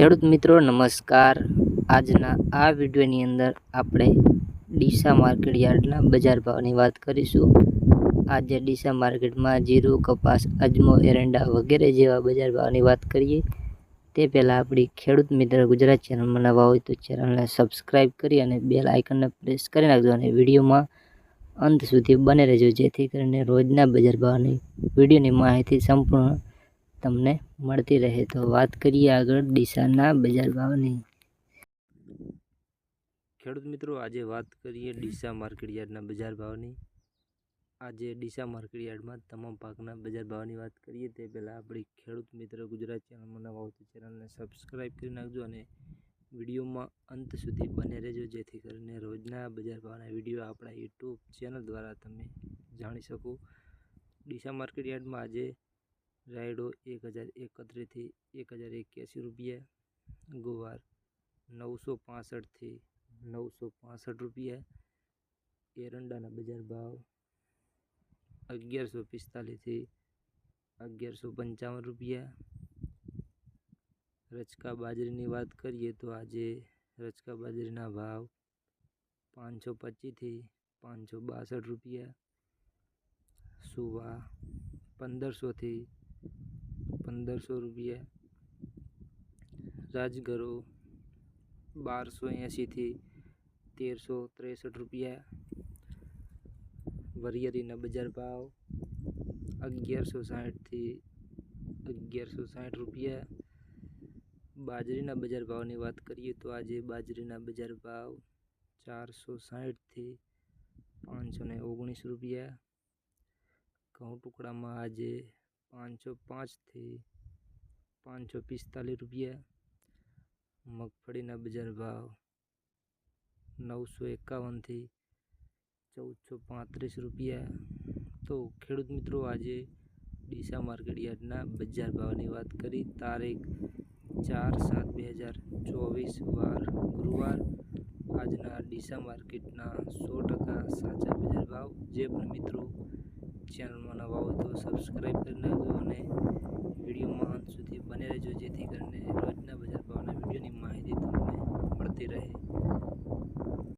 ખેડૂત મિત્રો, નમસ્કાર. આજના આ વિડીયોની અંદર આપણે ડીસા માર્કેટ યાર્ડના બજાર ભાવની વાત કરીશું. આજે ડીસા માર્કેટમાં જીરું, કપાસ, અજમો, એરંડા વગેરે જેવા બજાર ભાવની વાત કરીએ. તે પહેલાં આપણી ખેડૂત મિત્ર ગુજરાત ચેનલમાં નવા હોય તો ચેનલને સબસ્ક્રાઈબ કરી અને બેલ આઇકનને પ્રેસ કરી નાખજો અને વિડીયોમાં અંત સુધી બને રહેજો, જેથી કરીને રોજના બજાર ભાવની, વિડીયોની માહિતી સંપૂર્ણ તમને મળતી રહે. તો વાત કરીએ આગળ ડીસાના બજાર ભાવની. ખેડૂત મિત્રો, આજે વાત કરીએ ડીસા માર્કેટ યાર્ડના બજાર ભાવની. આજે ડીસા માર્કેટ યાર્ડમાં તમામ પાકના બજાર ભાવની વાત કરીએ, તે પહેલાં આપણી ખેડૂત મિત્ર ગુજરાત ચેનલમાં નવા હોય ચેનલને સબસ્ક્રાઈબ કરી નાખજો અને વિડીયોમાં અંત સુધી બને રહેજો, જેથી કરીને રોજના બજાર ભાવના વીડિયો આપણા યુટ્યુબ ચેનલ દ્વારા તમે જાણી શકો. ડીસા માર્કેટ યાર્ડમાં આજે રાયડો એક હજાર એકત્રીસથી એક હજાર એક્યાસી રૂપિયા ગુવાર નવસો પાસઠથી નવસો પાસઠ રૂપિયા એરંડાના બજાર ભાવ અગિયારસો પિસ્તાલીસથી અગિયારસો પંચાવન રૂપિયા રચકા બાજરીની વાત કરીએ તો આજે રચકા બાજરીના ભાવ પાંચસો પચીસથી પાંચસો બાસઠ રૂપિયા સુવા પંદરસોથી પંદરસો રૂપિયા. રાજગરો બારસો એંશીથી તેરસો ત્રેસઠ રૂપિયા. વરિયરીના બજાર ભાવ અગિયારસો સાઠથી અગિયારસો સાઠ રૂપિયા. બાજરીના બજાર ભાવની વાત કરીએ તો આજે બાજરીના બજાર ભાવ ચારસો સાઠથી પાંચસો ઓગણીસ રૂપિયા. ઘઉં ટુકડામાં આજે પાંચસો પાંચથી પાંચસો પિસ્તાલીસ રૂપિયા મગફળીના બજાર ભાવ નવસો એકાવનથી ચૌદસો પાંત્રીસ રૂપિયા તો ખેડૂત મિત્રો આજે ડીસા માર્કેટ યાર્ડના બજાર ભાવની વાત કરી તારીખ ચાર સાત બે હજાર ચોવીસ વાર ગુરુવાર આજના ડીસા માર્કેટના સો ટકા સાચા બજાર ભાવ જે પણ મિત્રો ચેનલમાં નવા હોય તો સબસ્ક્રાઈબ કરી નાખજો અને વિડીયોમાં અંત સુધી બને રહેજો જેથી કરીને